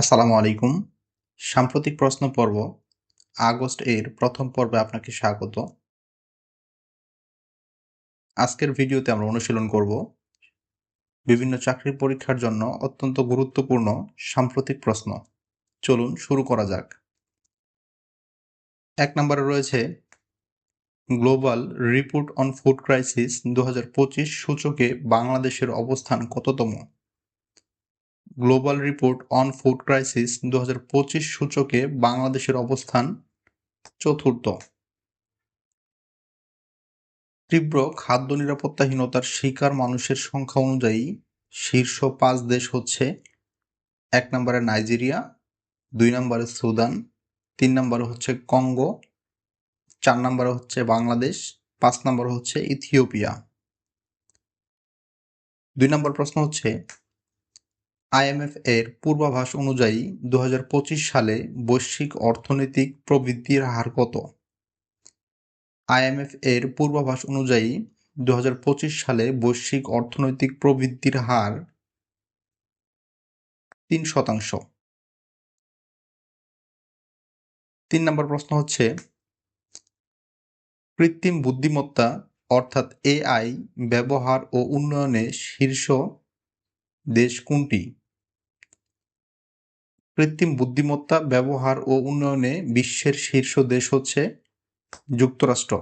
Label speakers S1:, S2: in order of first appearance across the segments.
S1: আসসালামু আলাইকুম। সাম্প্রতিক প্রশ্ন পর্ব, আগস্ট এর প্রথম পর্বে আপনাকে স্বাগত। আজকের ভিডিওতে আমরা অনুশীলন করব বিভিন্ন চাকরির পরীক্ষার জন্য অত্যন্ত গুরুত্বপূর্ণ সাম্প্রতিক প্রশ্ন। চলুন শুরু করা যাক। এক নম্বরে রয়েছে, global report on food crisis দু হাজার পঁচিশ সূচকে বাংলাদেশের অবস্থান কততম? Global report on food crisis দু হাজার পঁচিশ সূচকে বাংলাদেশের অবস্থান চতুর্থ। তীব্র খাদ্য নিরাপত্তাহীনতার শিকার মানুষের সংখ্যা অনুযায়ী শীর্ষ পাঁচ দেশ হচ্ছে এক নম্বরে নাইজেরিয়া, দুই নম্বরে সুদান, তিন নম্বরে হচ্ছে কঙ্গো, চার নম্বরে হচ্ছে বাংলাদেশ, পাঁচ নম্বরে হচ্ছে ইথিওপিয়া। দুই নম্বর প্রশ্ন হচ্ছে আইএমএফ এর পূর্বাভাস অনুযায়ী দু হাজার পঁচিশ সালে বৈশ্বিক অর্থনৈতিক প্রবৃদ্ধির হার কত? আইএমএফ এর পূর্বাভাস অনুযায়ী দু হাজার পঁচিশ সালে বৈশ্বিক অর্থনৈতিক প্রবৃদ্ধির হার তিন শতাংশ। তিন নম্বর প্রশ্ন হচ্ছে, কৃত্রিম বুদ্ধিমত্তা অর্থাৎ এআই ব্যবহার ও উন্নয়নে শীর্ষ দেশ কোনটি? কৃত্রিম বুদ্ধিমত্তা ব্যবহার ও উন্নয়নে বিশ্বের শীর্ষ দেশ হচ্ছে যুক্তরাষ্ট্র।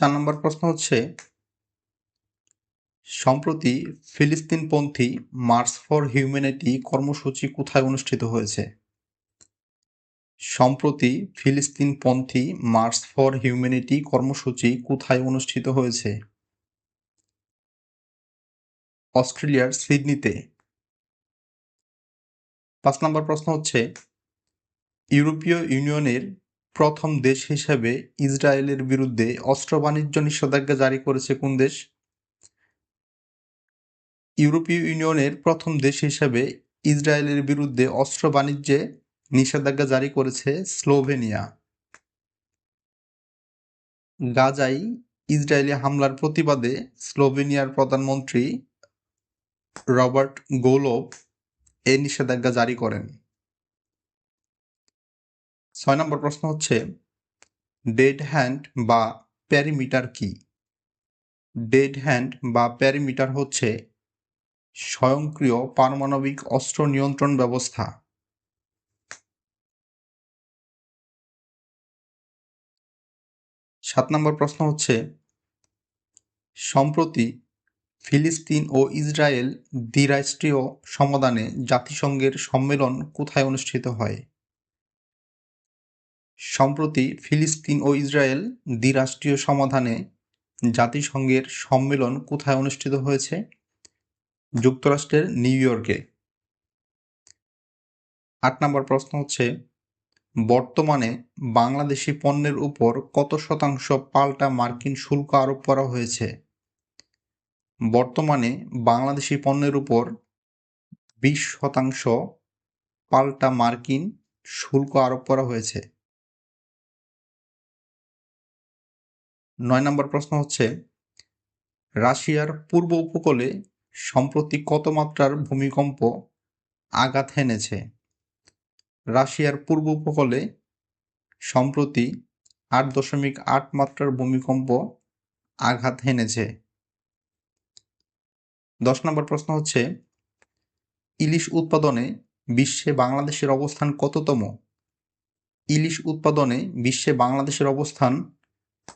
S1: চার নম্বর প্রশ্ন হচ্ছে, সম্প্রতি ফিলিস্তিনপন্থী মার্চ ফর হিউম্যানিটি কর্মসূচি কোথায় অনুষ্ঠিত হয়েছে? সম্প্রতি ফিলিস্তিনপন্থী মার্চ ফর হিউম্যানিটি কর্মসূচি কোথায় অনুষ্ঠিত হয়েছে? অস্ট্রেলিয়ার সিডনিতে। পাঁচ নম্বর প্রশ্ন হচ্ছে, ইউরোপীয় ইউনিয়নের প্রথম দেশ হিসেবে ইসরায়েলের বিরুদ্ধে অস্ত্র বাণিজ্য নিষেধাজ্ঞা জারি করেছে কোন দেশ? ইউরোপীয় ইউনিয়নের প্রথম দেশ হিসেবে ইসরায়েলের বিরুদ্ধে অস্ত্র বাণিজ্যে নিষেধাজ্ঞা জারি করেছে স্লোভেনিয়া। গাজাই ইসরায়েলি হামলার প্রতিবাদে স্লোভেনিয়ার প্রধানমন্ত্রী রবার্ট গৌলভ এ নিষেধাজ্ঞা জারি করেন। ছয় নম্বর প্রশ্ন হচ্ছে, ডেড হ্যান্ড বা প্যারিমিটার কি? ডেড হ্যান্ড বা প্যারিমিটার হচ্ছে স্বয়ংক্রিয় পারমাণবিক অস্ত্র নিয়ন্ত্রণ ব্যবস্থা। সাত নম্বর প্রশ্ন হচ্ছে, সম্প্রতি ফিলিস্তিন ও ইসরায়েল দ্বিরাষ্ট্রীয় সমাধানে জাতিসংঘের সম্মেলন কোথায় অনুষ্ঠিত হয়? সম্প্রতি ফিলিস্তিন ও ইসরায়েল দ্বিরাষ্ট্রীয় সমাধানে জাতিসংঘের সম্মেলন কোথায় অনুষ্ঠিত হয়েছে? যুক্তরাষ্ট্রের নিউ ইয়র্কে। আট নম্বর প্রশ্ন হচ্ছে, বর্তমানে বাংলাদেশি পণ্যের উপর কত শতাংশ পাল্টা মার্কিন শুল্ক আরোপ করা হয়েছে? বর্তমানে বাংলাদেশি পণ্যের উপর বিশ শতাংশ পাল্টা মার্কিন শুল্ক আরোপ করা হয়েছে। নয় নম্বর প্রশ্ন হচ্ছে, রাশিয়ার পূর্ব উপকূলে সম্প্রতি কত মাত্রার ভূমিকম্প আঘাত হেনেছে? রাশিয়ার পূর্ব উপকূলে সম্প্রতি আট দশমিক আট মাত্রার ভূমিকম্প আঘাত হেনেছে। দশ নম্বর প্রশ্ন হচ্ছে, ইলিশ উৎপাদনে বিশ্বে বাংলাদেশের অবস্থান কততম? ইলিশ উৎপাদনে বিশ্বে বাংলাদেশের অবস্থান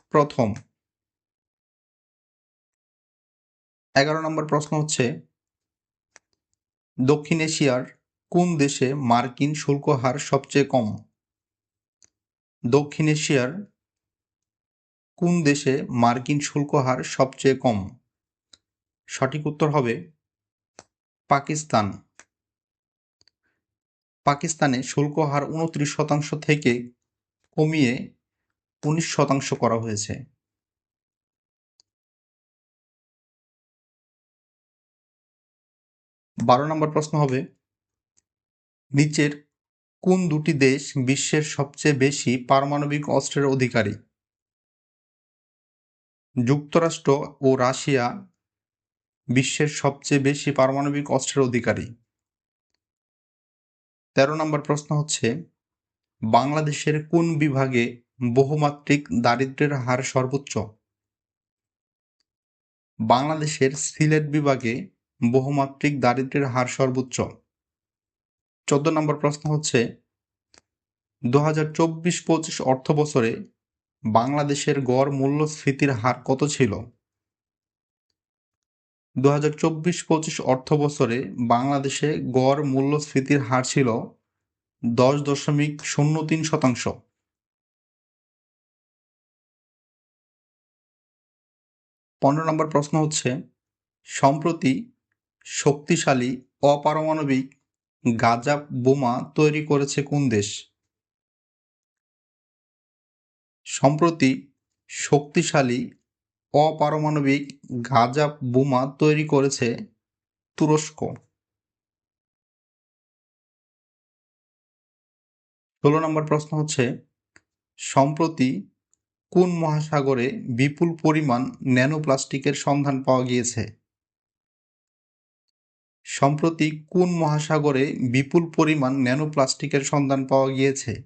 S1: প্রথম। এগারো নম্বর প্রশ্ন হচ্ছে, দক্ষিণ এশিয়ার কোন দেশে মার্কিন শুল্ক হার সবচেয়ে কম? দক্ষিণ এশিয়ার কোন দেশে মার্কিন শুল্ক হার সবচেয়ে কম? সঠিক উত্তর হবে পাকিস্তান। পাকিস্তানে শুল্ক হার উনত্রিশ শতাংশ থেকে কমিয়ে উনিশ শতাংশ করা হয়েছে। বারো নম্বর প্রশ্ন হবে, নিচের কোন দুটি দেশ বিশ্বের সবচেয়ে বেশি পারমাণবিক অস্ত্রের অধিকারী? যুক্তরাষ্ট্র ও রাশিয়া বিশ্বের সবচেয়ে বেশি পারমাণবিক অস্ত্রের অধিকারী। তেরো নম্বর প্রশ্ন হচ্ছে, বাংলাদেশের কোন বিভাগে বহুমাত্রিক দারিদ্র্যের হার সর্বোচ্চ? বাংলাদেশের সিলেট বিভাগে বহুমাত্রিক দারিদ্র্যের হার সর্বোচ্চ। চোদ্দ নম্বর প্রশ্ন হচ্ছে দু হাজার চব্বিশ পঁচিশ অর্থ বছরে বাংলাদেশের গড় মূল্যস্ফীতির হার কত ছিল? দু হাজার চব্বিশ পঁচিশ অর্থ বছরে বাংলাদেশে গড় মূল্যস্ফীতির হার ছিল দশ দশমিক শূন্য তিন শতাংশ। পনেরো নম্বর প্রশ্ন হচ্ছে, সম্প্রতি শক্তিশালী অপারমাণবিক গাজা বোমা তৈরি করেছে কোন দেশ? সম্প্রতি শক্তিশালী অপারমাণবিক গাজা বোমা তৈরি করেছে তুরস্ক। ষোলো নম্বর প্রশ্ন হচ্ছে, সম্প্রতি কোন মহাসাগরে বিপুল পরিমাণ ন্যানোপ্লাস্টিকের সন্ধান পাওয়া গিয়েছে? সম্প্রতি কোন মহাসাগরে বিপুল পরিমাণ ন্যানোপ্লাস্টিকের সন্ধান পাওয়া গিয়েছে?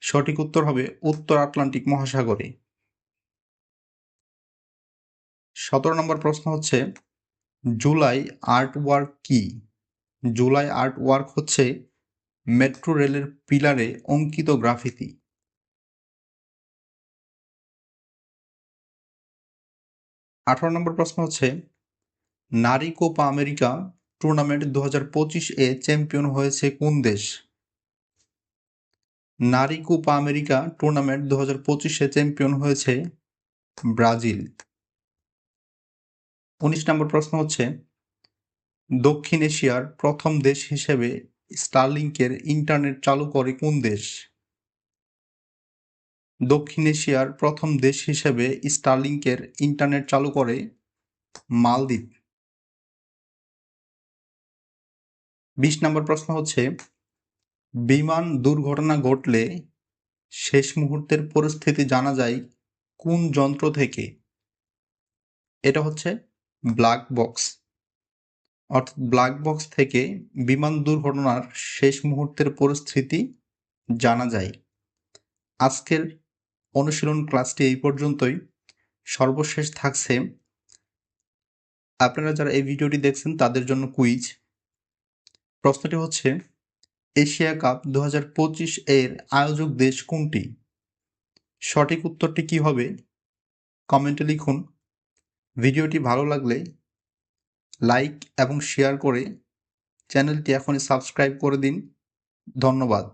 S1: সঠিক উত্তর হবে উত্তর আটলান্টিক মহাসাগরে। সতেরো নম্বর প্রশ্ন হচ্ছে, জুলাই আর্ট ওয়ার্ক কি? জুলাই আর্ট ওয়ার্ক হচ্ছে মেট্রো রেলের পিলারে অঙ্কিত গ্রাফিতি। আঠারো নম্বর প্রশ্ন হচ্ছে, নারী কোপা আমেরিকা টুর্নামেন্ট দু হাজার পঁচিশ এ চ্যাম্পিয়ন হয়েছে কোন দেশ? নারী কোপা আমেরিকা টুর্নামেন্ট দু হাজার পঁচিশে চ্যাম্পিয়ন হয়েছে ব্রাজিল। উনিশ নম্বর প্রশ্ন হচ্ছে, দক্ষিণ এশিয়ার প্রথম দেশ হিসেবে স্টারলিংকের ইন্টারনেট চালু করে কোন দেশ? দক্ষিণ এশিয়ার প্রথম দেশ হিসেবে স্টারলিংকের ইন্টারনেট চালু করে মালদ্বীপ। বিশ নম্বর প্রশ্ন হচ্ছে, বিমান দুর্ঘটনা ঘটলে শেষ মুহূর্তের পরিস্থিতি জানা যায় কোন যন্ত্র থেকে? এটা হচ্ছে ব্ল্যাক বক্স অর্থাৎ ব্ল্যাক বক্স থেকে বিমান দুর্ঘটনার শেষ মুহূর্তের পরিস্থিতি জানা যায়। আজকের অনুশীলন ক্লাসটি এই পর্যন্তই। সর্বশেষ থাকছে, আপনারা যারা এই ভিডিওটি দেখছেন তাদের জন্য কুইজ। প্রশ্নটি হচ্ছে, এশিয়া কাপ দু হাজার পঁচিশ এর আয়োজক দেশ কোনটি? সঠিক উত্তরটি কি হবে? কমেন্টে লিখুন। ভিডিওটি ভালো লাগলে লাইক এবং শেয়ার করে চ্যানেলটি এখনই সাবস্ক্রাইব করে দিন। ধন্যবাদ।